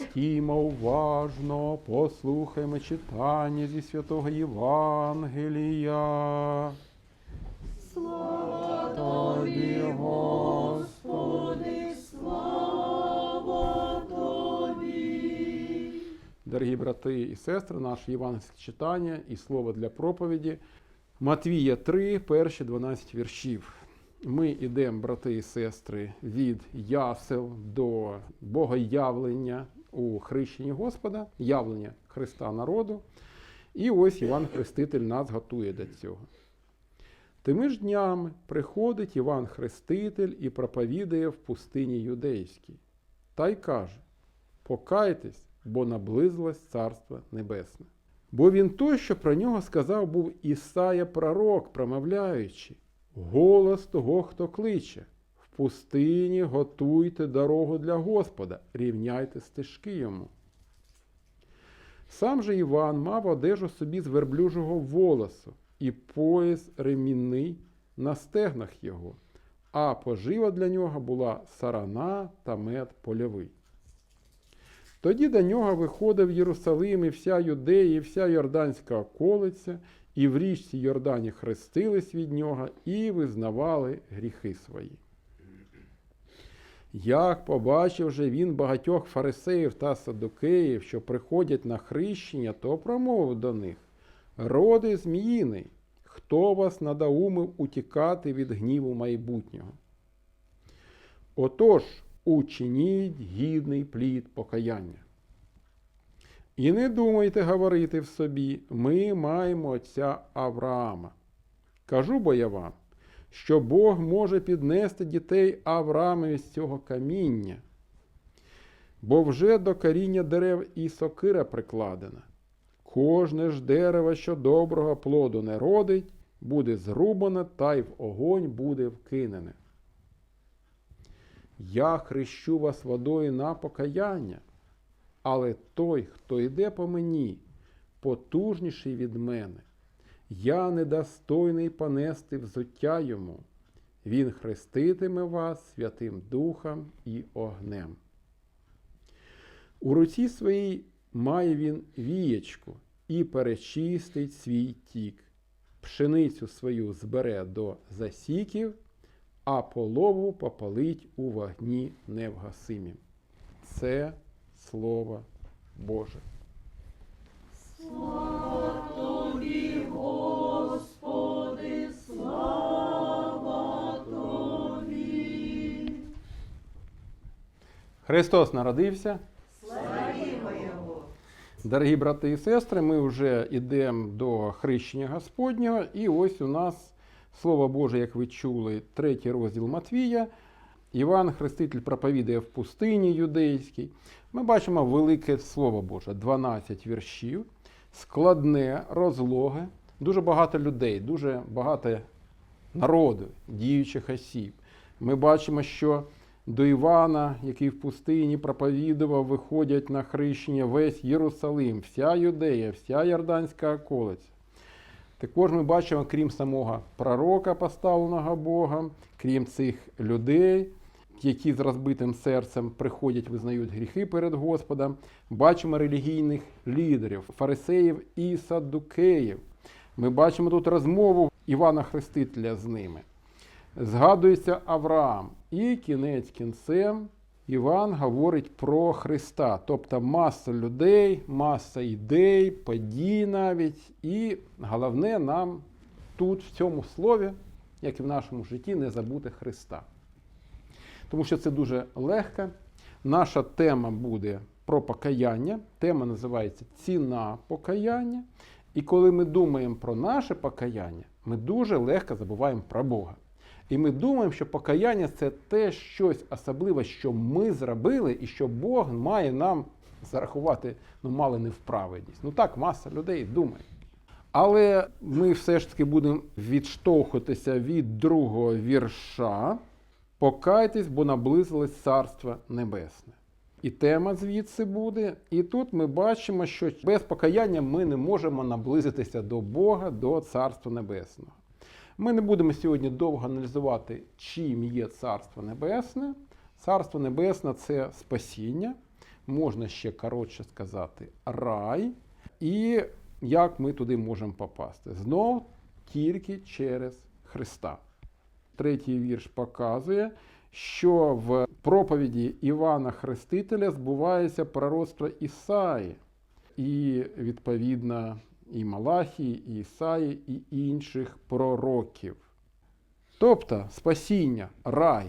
Стіймо уважно, послухаймо читання зі святого Євангелія. Слава Тобі, Господи, слава Тобі. Дорогі брати і сестри, наше євангельське читання і слово для проповіді. Матвія 3, перші 12 віршів. Ми йдемо, брати і сестри, від ясел до богоявлення у хрещенні Господа, явлення Христа народу. І ось Іван Хреститель нас готує до цього. Тими ж днями приходить Іван Хреститель і проповідає в пустині юдейській. Та й каже: Покайтесь, бо наблизилось Царство Небесне. Бо він той, що про нього сказав, був Ісая пророк, промовляючи, голос того, хто кличе. Пустині готуйте дорогу для Господа, рівняйте стежки йому. Сам же Іван мав одежу собі з верблюжого волосу і пояс ремінний на стегнах його, а пожива для нього була сарана та мед польовий. Тоді до нього виходив Єрусалим і вся Юдея, і вся Йорданська околиця, і в річці Йордані хрестились від нього і визнавали гріхи свої. Як побачив же він багатьох фарисеїв та садукеїв, що приходять на хрещення, то промовив до них: Роди зміїний, хто вас надаумив утікати від гніву майбутнього? Отож, учиніть гідний плід покаяння. І не думайте говорити в собі, ми маємо отця Авраама. Кажу бо я вам, що Бог може піднести дітей Авраамові з цього каміння, бо вже до коріння дерев і сокира прикладена. Кожне ж дерево, що доброго плоду не родить, буде зрубане та й в огонь буде вкинене. Я хрещу вас водою на покаяння, але той, хто йде по мені, потужніший від мене, я недостойний понести взуття йому. Він хреститиме вас Святим Духом і огнем. У руці своїй має він вієчку і перечистить свій тік. Пшеницю свою збере до засіків, а полову попалить у вогні невгасимім. Це Слово Боже. Христос народився. Славімо Його! Дорогі брати і сестри, ми вже йдемо до хрещення Господнього, і ось у нас Слово Боже, як ви чули, третій розділ Матвія. Іван Хреститель проповідує в пустині юдейській. Ми бачимо велике Слово Боже, 12 віршів, складне, розлоге, дуже багато людей, дуже багато народу, діючих осіб. Ми бачимо, що до Івана, який в пустині проповідував, виходять на хрещення весь Єрусалим, вся Юдея, вся Йорданська околиця. Також ми бачимо, крім самого пророка, поставленого Богом, крім цих людей, які з розбитим серцем приходять, визнають гріхи перед Господом, бачимо релігійних лідерів, фарисеїв і саддукеїв. Ми бачимо тут розмову Івана Хрестителя з ними. Згадується Авраам. І кінець кінцем Іван говорить про Христа, тобто маса людей, маса ідей, подій навіть. І головне нам тут, в цьому слові, як і в нашому житті, не забути Христа. Тому що це дуже легко. Наша тема буде про покаяння. Тема називається Ціна покаяння. І коли ми думаємо про наше покаяння, ми дуже легко забуваємо про Бога. І ми думаємо, що покаяння це те щось особливе, що ми зробили, і що Бог має нам зарахувати, ну, мало не вправедність. Ну так, маса людей думає. Але ми все ж таки будемо відштовхуватися від другого вірша. Покайтесь, бо наблизилось Царство Небесне. І тема звідси буде. І тут ми бачимо, що без покаяння ми не можемо наблизитися до Бога, до Царства Небесного. Ми не будемо сьогодні довго аналізувати, чим є Царство Небесне. Царство Небесне це спасіння. можна ще коротше сказати, рай, і як ми туди можемо попасти. Знов тільки через Христа. Третій вірш показує, що в проповіді Івана Хрестителя збувається пророцтво Ісаї, і відповідно і Малахії, і Ісаї, і інших пророків. Тобто спасіння, рай,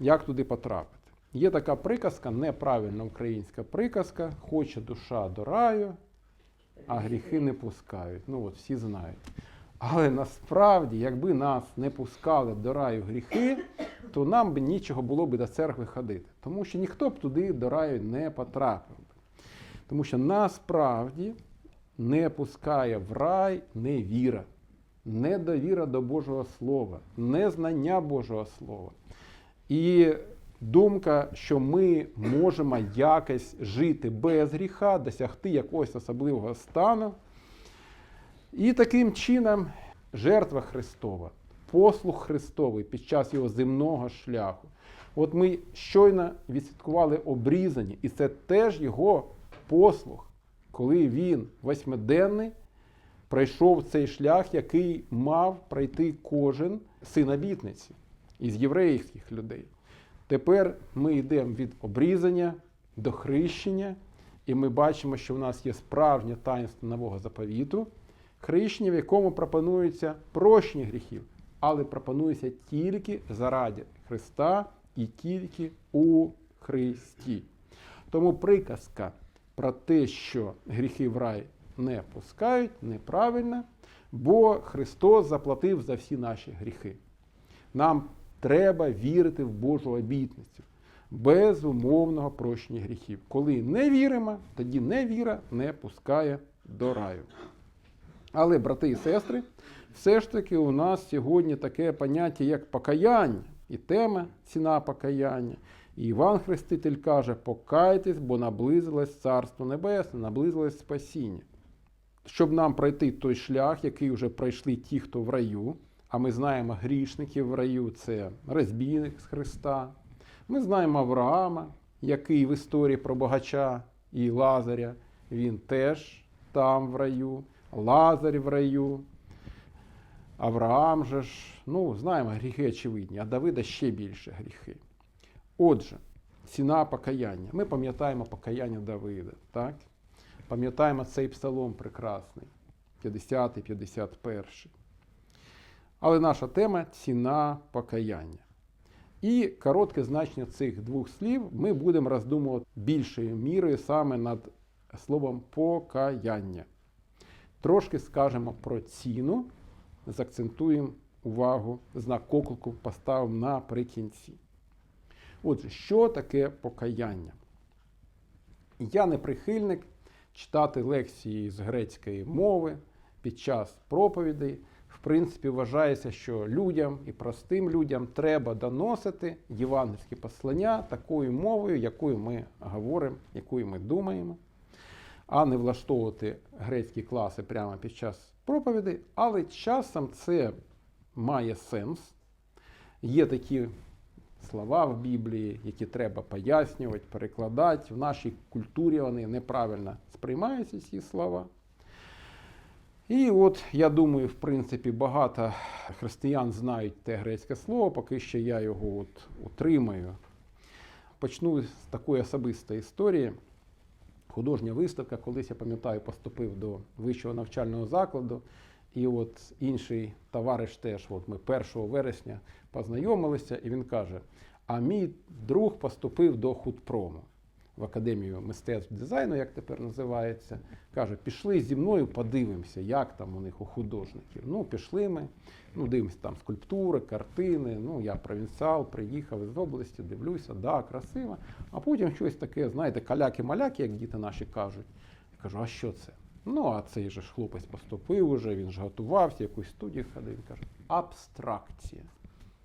як туди потрапити? Є така приказка, неправильна українська приказка, хоче душа до раю, а гріхи не пускають. Ну от всі знають. Але насправді, якби нас не пускали до раю гріхи, то нам би нічого було б до церкви ходити. Тому що ніхто б туди до раю не потрапив. Тому що насправді не пускає в рай невіра, недовіра до Божого Слова, незнання Божого Слова. І думка, що ми можемо якось жити без гріха, досягти якогось особливого стану. І таким чином жертва Христова, послуг Христовий під час його земного шляху. От ми щойно відсвяткували обрізані, і це теж його послуг, коли він восьмиденний пройшов цей шлях, який мав пройти кожен син обітниці із єврейських людей. Тепер ми йдемо від обрізання до хрещення, і ми бачимо, що в нас є справжнє таїнство нового заповіту, хрещення, в якому пропонується прощення гріхів, але пропонується тільки заради Христа і тільки у Христі. Тому приказка про те, що гріхи в рай не пускають, неправильна, бо Христос заплатив за всі наші гріхи. Нам треба вірити в Божу обітницю безумовного прощення гріхів. Коли не віримо, тоді невіра не пускає до раю. Але, брати і сестри, все ж таки у нас сьогодні таке поняття, як покаяння, і тема ціна покаяння. І Іван Хреститель каже: покайтесь, бо наблизилось Царство Небесне, наблизилось спасіння. Щоб нам пройти той шлях, який вже пройшли ті, хто в раю, а ми знаємо грішників в раю це розбійник з Христа. Ми знаємо Авраама, який в історії про богача і Лазаря, він теж там в раю, Лазар в раю. Авраам же ж, ну, знаємо, гріхи очевидні, а Давида ще більше гріхи. Отже, ціна покаяння. Ми пам'ятаємо покаяння Давида, так? Пам'ятаємо цей псалом прекрасний, 50-й, 51. Але наша тема ціна покаяння. І коротке значення цих двох слів ми будемо роздумувати більшою мірою саме над словом покаяння. Трошки скажемо про ціну, закцентуємо увагу, знак оклику поставимо наприкінці. Отже, що таке покаяння? Я не прихильник читати лекції з грецької мови під час проповідей. В принципі, вважається, що людям і простим людям треба доносити євангельські послання такою мовою, якою ми говоримо, якою ми думаємо, а не влаштовувати грецькі класи прямо під час проповідей. Але часом це має сенс. Є такі слова в Біблії, які треба пояснювати, перекладати. В нашій культурі вони неправильно сприймаються, ці слова. І от я думаю, в принципі, багато християн знають те грецьке слово, поки що я його от утримаю. Почну з такої особистої історії. Художня виставка, колись я пам'ятаю, поступив до вищого навчального закладу. І от інший товариш теж, от ми 1 вересня познайомилися, і він каже: а мій друг поступив до худпрому в Академію мистецтв дизайну, як тепер називається. Каже, пішли зі мною, подивимося, як там у них у художників. Ну, пішли ми, ну, дивимося там скульптури, картини. Ну, я провінціал, приїхав із області, дивлюся, да, красиво. А потім щось таке, знаєте, каляки-маляки, як діти наші кажуть. Я кажу, а що це? Ну, а цей же ж хлопець поступив уже, він ж готувався, якусь студію ходив. Він каже, абстракція.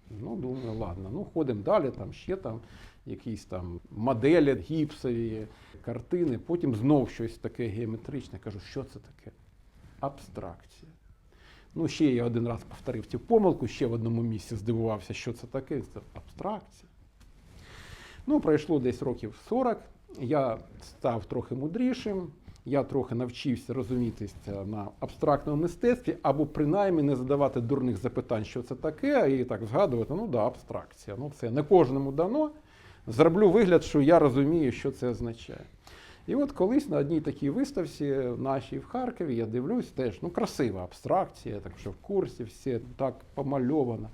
Ну, думаю, ладно, ну ходимо далі, там ще там якісь там моделі гіпсові, картини, потім знов щось таке геометричне. Кажу, що це таке? Абстракція. Ну, ще я один раз повторив цю помилку, ще в одному місці здивувався, що це таке. Це абстракція. Ну, пройшло десь років 40, я став трохи мудрішим, я трохи навчився розумітися на абстрактному мистецтві, або принаймні не задавати дурних запитань, що це таке, і так згадувати, ну да, абстракція. Ну це не кожному дано. Зроблю вигляд, що я розумію, що це означає. І от колись на одній такій виставці нашій в Харкові я дивлюсь, теж ну красива абстракція, так що в курсі все так помальовано.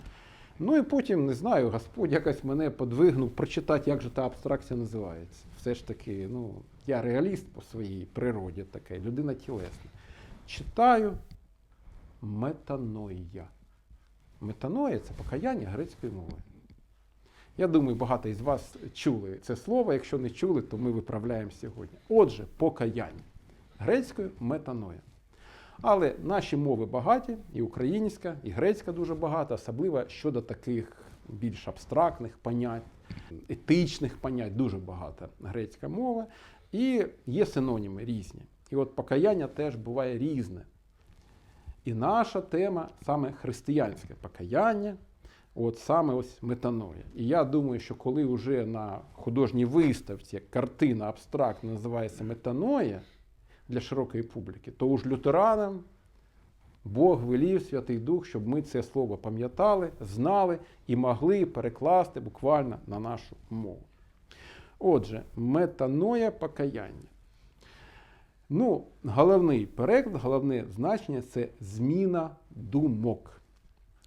Ну і потім, не знаю, Господь якось мене подвигнув прочитати, як же та абстракція називається. Все ж таки, ну, я реаліст по своїй природі така, людина тілесна. Читаю метаноя. Метаноя це покаяння грецькою мовою. Я думаю, багато із вас чули це слово. Якщо не чули, то ми виправляємо сьогодні. Отже, покаяння. Грецькою метаноя. Але наші мови багаті, і українська, і грецька дуже багата, особливо щодо таких більш абстрактних понять, етичних понять, дуже багата грецька мова. І є синоніми різні. І от покаяння теж буває різне. І наша тема саме християнське покаяння, от саме ось метаноя. І я думаю, що коли вже на художній виставці картина абстрактна називається метаноя для широкої публіки, то уж лютеранам Бог велів Святий Дух, щоб ми це слово пам'ятали, знали і могли перекласти буквально на нашу мову. Отже, метаноя покаяння. Ну, головний переклад, головне значення це зміна думок.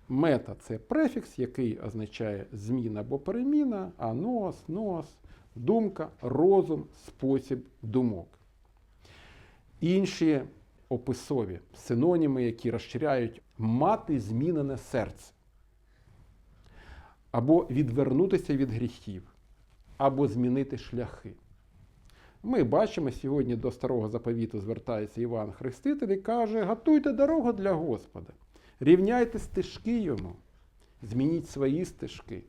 Мета це префікс, який означає зміна або переміна, а нос, нос, думка, розум, спосіб думок. Інші описові синоніми, які розширяють мати змінене серце, або відвернутися від гріхів, або змінити шляхи. Ми бачимо, сьогодні до старого заповіту звертається Іван Хреститель і каже: готуйте дорогу для Господа, рівняйте стежки йому, змініть свої стежки.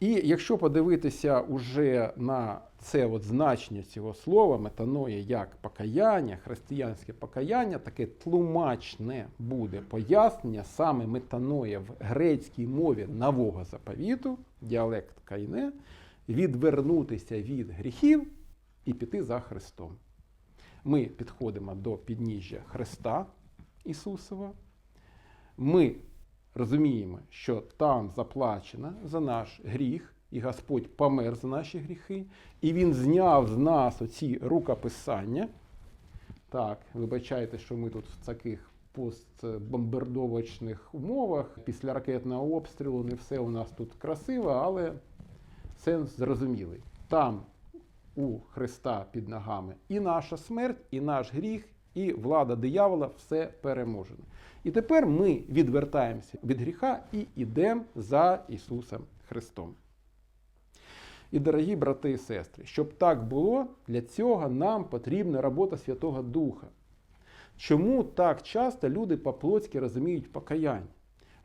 І якщо подивитися уже на це от значення цього слова, метаноя як покаяння, християнське покаяння, таке тлумачне буде пояснення саме метаноя в грецькій мові нового заповіту, діалект кайне, відвернутися від гріхів і піти за Христом. Ми підходимо до підніжжя Христа Ісусова. Ми розуміємо, що там заплачено за наш гріх, і Господь помер за наші гріхи, і Він зняв з нас оці рукописання. Так, вибачайте, що ми тут в таких постбомбардовочних умовах, після ракетного обстрілу не все у нас тут красиво, але сенс зрозумілий. Там у Христа під ногами і наша смерть, і наш гріх, і влада диявола все переможено. І тепер ми відвертаємося від гріха і йдемо за Ісусом Христом. І, дорогі брати і сестри, щоб так було, для цього нам потрібна робота Святого Духа. Чому так часто люди по-плотськи розуміють покаяння?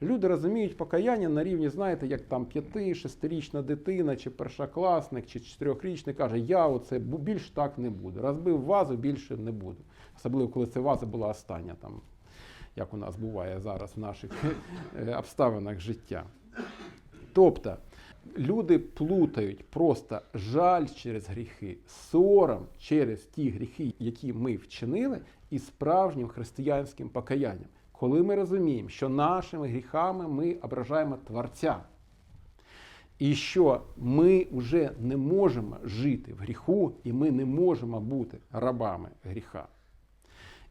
Люди розуміють покаяння на рівні, знаєте, як там 5-6-річна дитина, чи першокласник, чи чотирьохрічний каже, я оце більш так не буду. Розбив вазу, більше не буду. Особливо, коли ця ваза була остання, там, як у нас буває зараз в наших е, обставинах життя. Тобто люди плутають просто жаль через гріхи, сором через ті гріхи, які ми вчинили, і справжнім християнським покаянням. Коли ми розуміємо, що нашими гріхами ми ображаємо Творця, і що ми вже не можемо жити в гріху, і ми не можемо бути рабами гріха.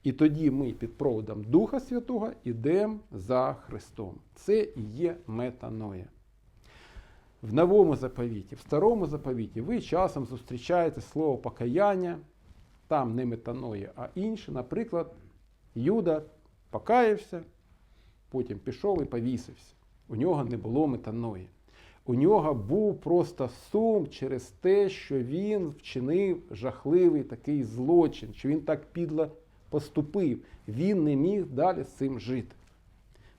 І тоді ми під проводом Духа Святого йдемо за Христом. Це і є метаноя. В новому заповіті, в старому заповіті ви часом зустрічаєте слово покаяння, там не метаноя, а інше. Наприклад, Юда покаявся, потім пішов і повісився. У нього не було метаної. У нього був просто сум через те, що він вчинив жахливий такий злочин, що він так підло поступив. Він не міг далі з цим жити.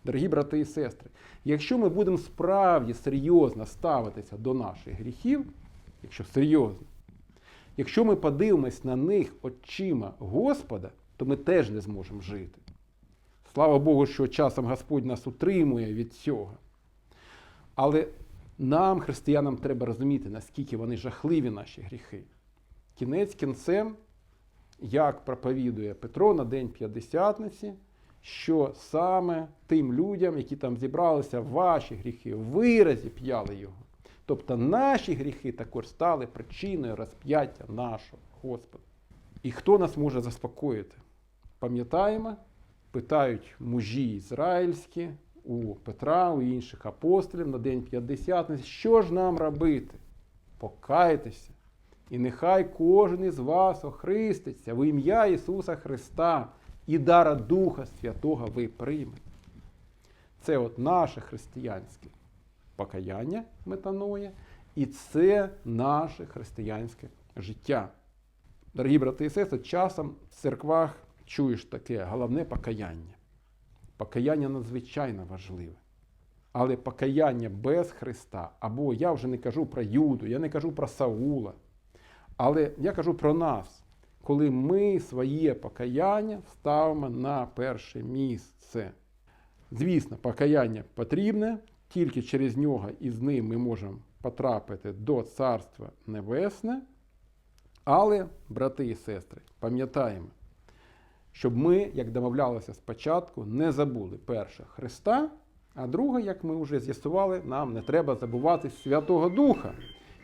Дорогі брати і сестри, якщо ми будемо справді серйозно ставитися до наших гріхів, якщо серйозно, якщо ми подивимось на них очима Господа, то ми теж не зможемо жити. Слава Богу, що часом Господь нас утримує від цього. Але нам, християнам, треба розуміти, наскільки вони жахливі наші гріхи. кінець кінцем, як проповідує Петро на День П'ятдесятниці, що саме тим людям, які там зібралися, ваші гріхи, ви розіп'яли його. Тобто наші гріхи також стали причиною розп'яття нашого Господа. І хто нас може заспокоїти? Пам'ятаємо, питають мужі ізраїльські у Петра, у інших апостолів на День П'ятдесятниці, що ж нам робити? Покайтеся. І нехай кожен із вас охриститься в ім'я Ісуса Христа і дара Духа Святого ви приймете. Це от наше християнське покаяння метаноє, і це наше християнське життя. Дорогі брати і сестри, часом в церквах чуєш таке головне покаяння. Покаяння надзвичайно важливе. Але покаяння без Христа, або я вже не кажу про Юду, я не кажу про Саула, але я кажу про нас, коли ми своє покаяння ставимо на перше місце. Звісно, покаяння потрібне, тільки через нього і з ним ми можемо потрапити до Царства Небесне. Але, брати і сестри, пам'ятаємо, щоб ми, як домовлялися спочатку, не забули перше Христа, а друге, як ми вже з'ясували, нам не треба забувати Святого Духа,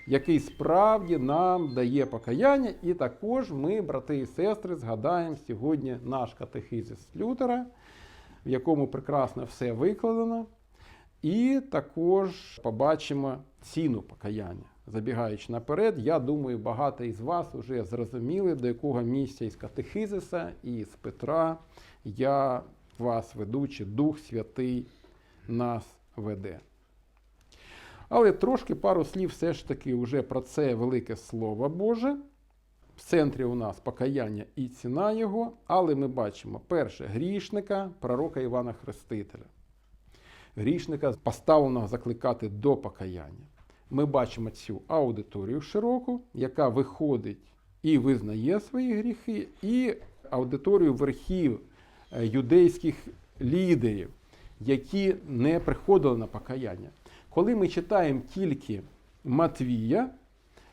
який справді нам дає покаяння. І також ми, брати і сестри, згадаємо сьогодні наш катехизис Лютера, в якому прекрасно все викладено. І також побачимо ціну покаяння. Забігаючи наперед, я думаю, багато із вас вже зрозуміли, до якого місця із катехизиса і з Петра я вас ведучи, Дух Святий нас веде. Але трошки пару слів все ж таки вже про це велике Слово Боже. В центрі у нас покаяння і ціна його, але ми бачимо перше грішника, пророка Івана Хрестителя. Грішника поставленого закликати до покаяння. Ми бачимо цю аудиторію широку, яка виходить і визнає свої гріхи, і аудиторію верхів е, юдейських лідерів, які не приходили на покаяння. Коли ми читаємо тільки Матвія,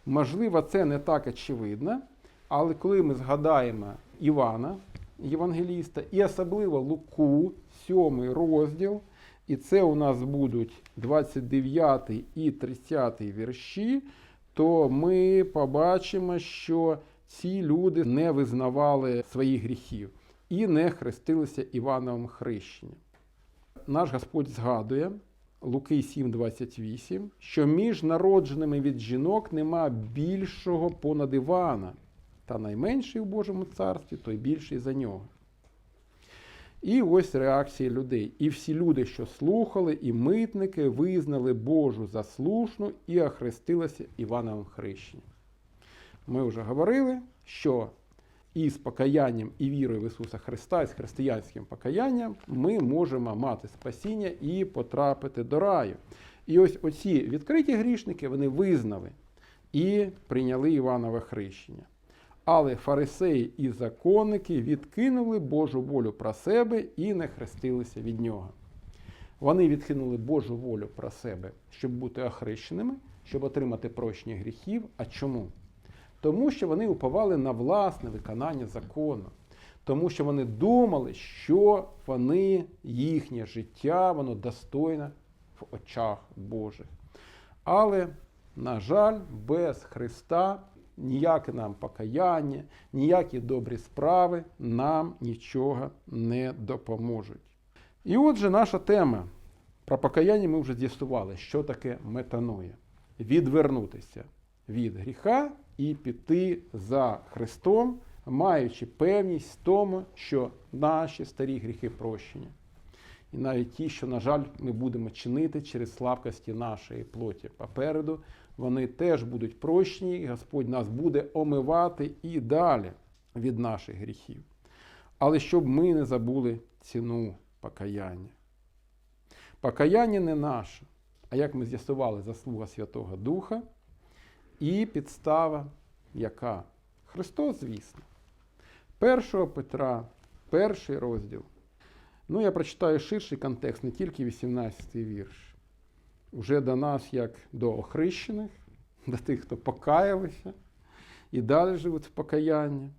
можливо, це не так очевидно, але коли ми згадаємо Івана, Євангеліста, і особливо Луку, 7 розділ, і це у нас будуть 29 і 30 вірші, то ми побачимо, що ці люди не визнавали своїх гріхів і не хрестилися Івановим хрещенням. Наш Господь згадує Луки 7,28, що між народженими від жінок нема більшого понад Івана, та найменший у Божому царстві, той більший за нього. І ось реакції людей. І всі люди, що слухали, і митники визнали Божу за слушну і охрестилися Івановим хрещенням. Ми вже говорили, що із покаянням і вірою в Ісуса Христа, і з християнським покаянням, ми можемо мати спасіння і потрапити до раю. І ось оці відкриті грішники вони визнали і прийняли Іванове хрещення. Але фарисеї і законники відкинули Божу волю про себе і не хрестилися від нього. Вони відкинули Божу волю про себе, щоб бути охрещеними, щоб отримати прощення гріхів. А чому? Тому що вони уповали на власне виконання закону, тому що вони думали, що вони, їхнє життя, воно достойне в очах Божих. Але, на жаль, без Христа ніяке нам покаяння, ніякі добрі справи нам нічого не допоможуть. І отже, наша тема про покаяння ми вже з'ясували, що таке метаноя. Відвернутися від гріха і піти за Христом, маючи певність в тому, що наші старі гріхи прощені. І навіть ті, що, на жаль, ми будемо чинити через слабкості нашої плоті попереду, вони теж будуть прощені, і Господь нас буде омивати і далі від наших гріхів. Але щоб ми не забули ціну покаяння. Покаяння не наше, а як ми з'ясували, заслуга Святого Духа і підстава, яка? Христос, звісно. 1 Петра, перший розділ. Ну, я прочитаю ширший контекст, не тільки 18 вірш. Уже до нас, як до охрещених, до тих, хто покаялися, і далі живуть в покаянні.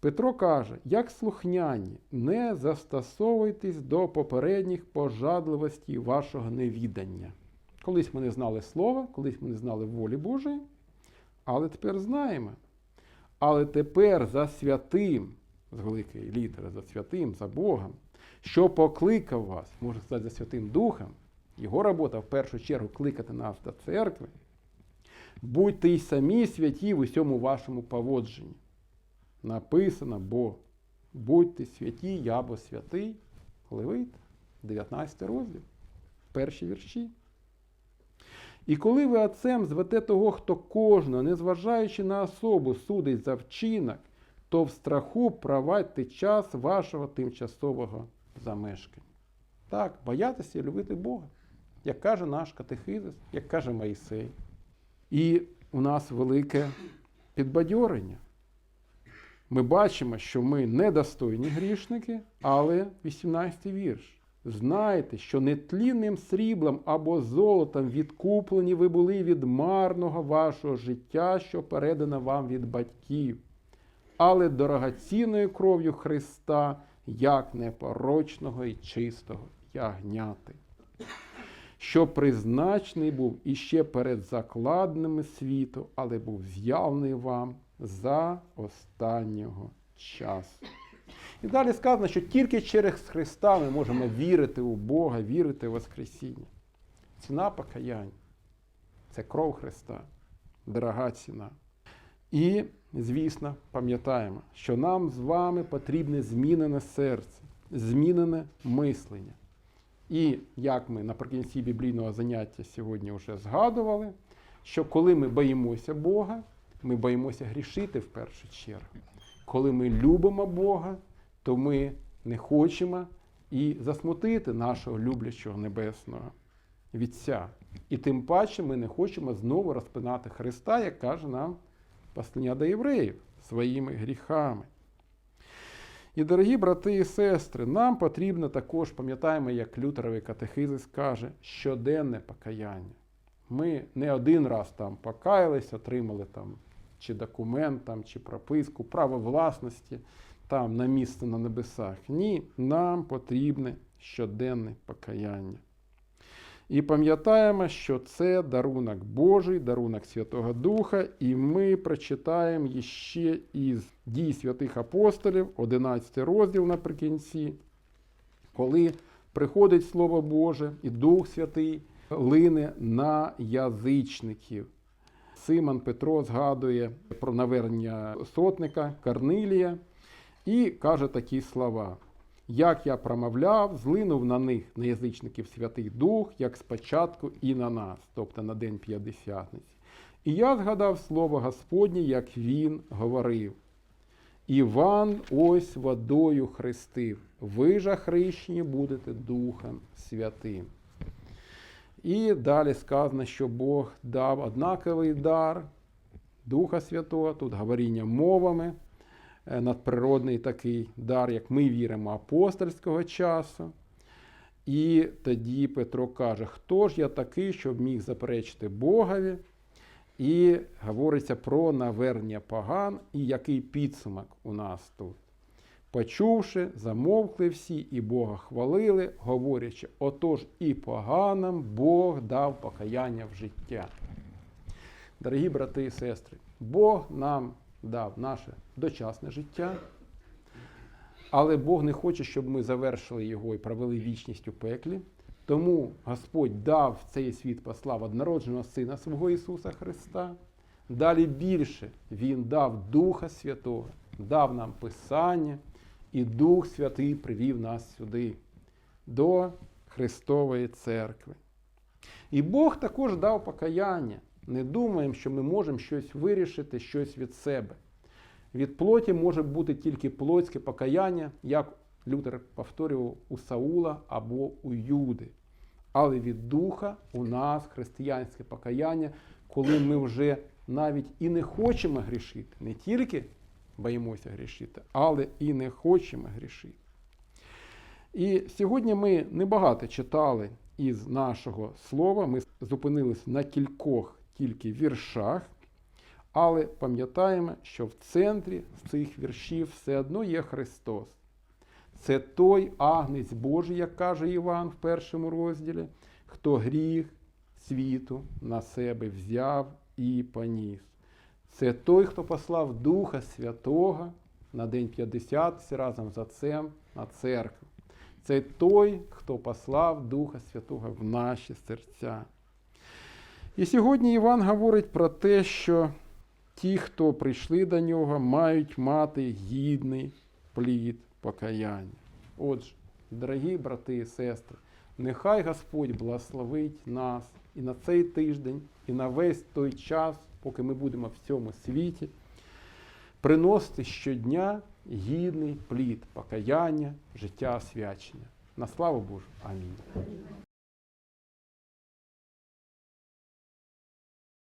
Петро каже, як слухняні, не застосовуйтесь до попередніх пожадливостей вашого невідання. Колись ми не знали слова, колись ми не знали волі Божої, але тепер знаємо. Але тепер за святим, з великої літери, за святим, за Богом, що покликав вас, можна сказати, за Святим Духом, його робота в першу чергу кликати нас до церкви. Будьте й самі святі в усьому вашому поводженні. Написано, бо будьте святі, я бо святий. Левит, 19 розділ, перші вірші. І коли ви отцем звете того, хто кожного, незважаючи на особу, судить за вчинок, то в страху провадьте час вашого тимчасового замешкання. Так, боятися і любити Бога, як каже наш катехизис, як каже Моїсей. І у нас велике підбадьорення. Ми бачимо, що ми недостойні грішники, але 18 вірш. Знайте, що нетлінним сріблом або золотом відкуплені ви були від марного вашого життя, що передано вам від батьків, але дорогоцінною кров'ю Христа, як непорочного і чистого ягняти, що призначений був іще перед закладними світу, але був з'явлений вам за останнього часу. І далі сказано, що тільки через Христа ми можемо вірити у Бога, вірити в Воскресіння. Ціна покаяння це кров Христа, дорога ціна. І, звісно, пам'ятаємо, що нам з вами потрібне змінене серце, змінене мислення. І як ми наприкінці біблійного заняття сьогодні вже згадували, що коли ми боїмося Бога, ми боїмося грішити в першу чергу. Коли ми любимо Бога, то ми не хочемо і засмутити нашого люблячого небесного Вітця. І тим паче ми не хочемо знову розпинати Христа, як каже нам послання до євреїв, своїми гріхами. І, дорогі брати і сестри, нам потрібно також, пам'ятаємо, як Лютеровий катехизис каже, щоденне покаяння. Ми не один раз там покаялись, отримали там чи документ, там, чи прописку, право власності там на місце на небесах. Ні, нам потрібне щоденне покаяння. І пам'ятаємо, що це дарунок Божий, дарунок Святого Духа, і ми прочитаємо ще із дій святих апостолів, 11 розділ наприкінці, коли приходить Слово Боже і Дух Святий лине на язичників. Симон Петро згадує про навернення сотника Корнилія і каже такі слова. Як я промовляв, злинув на них, на язичників Святий Дух, як спочатку і на нас, тобто на День П'ятдесятниці. І я згадав слово Господнє, як він говорив. Іван ось водою хрестив, ви же хрещені будете Духом Святим. І далі сказано, що Бог дав однаковий дар Духа Святого, тут говоріння мовами, надприродний такий дар, як ми віримо, апостольського часу. І тоді Петро каже, хто ж я такий, щоб міг заперечити Богові? І говориться про навернення поган, і який підсумок у нас тут. Почувши, замовкли всі і Бога хвалили, говорячи, отож і поганам Бог дав покаяння в життя. Дорогі брати і сестри, Бог нам дав наше дочасне життя, але Бог не хоче, щоб ми завершили його і провели вічність у пеклі. Тому Господь дав цей світ послав однородженого Сина свого Ісуса Христа. Далі більше Він дав Духа Святого, дав нам Писання, і Дух Святий привів нас сюди, до Христової церкви. І Бог також дав покаяння. Не думаємо, що ми можемо щось вирішити, щось від себе. Від плоті може бути тільки плотське покаяння, як Лютер повторював у Саула або у Юди. Але від духа у нас християнське покаяння, коли ми вже навіть і не хочемо грішити, не тільки боїмося грішити, але і не хочемо грішити. І сьогодні ми небагато читали із нашого слова, ми зупинились на кількох тільки віршах, Але пам'ятаємо, що в центрі цих віршів все одно є Христос. Це той агнець Божий, як каже Іван в першому розділі, хто гріх світу на себе взяв і поніс. Це той, хто послав Духа Святого на День П'ятдесятниці разом з Отцем на церкву. Це той, хто послав Духа Святого в наші серця. І сьогодні Іван говорить про те, що ті, хто прийшли до нього, мають мати гідний плід покаяння. Отже, дорогі брати і сестри, нехай Господь благословить нас і на цей тиждень, і на весь той час, поки ми будемо в цьому світі, приносити щодня гідний плід покаяння, життя освячення. На славу Божу. Амінь.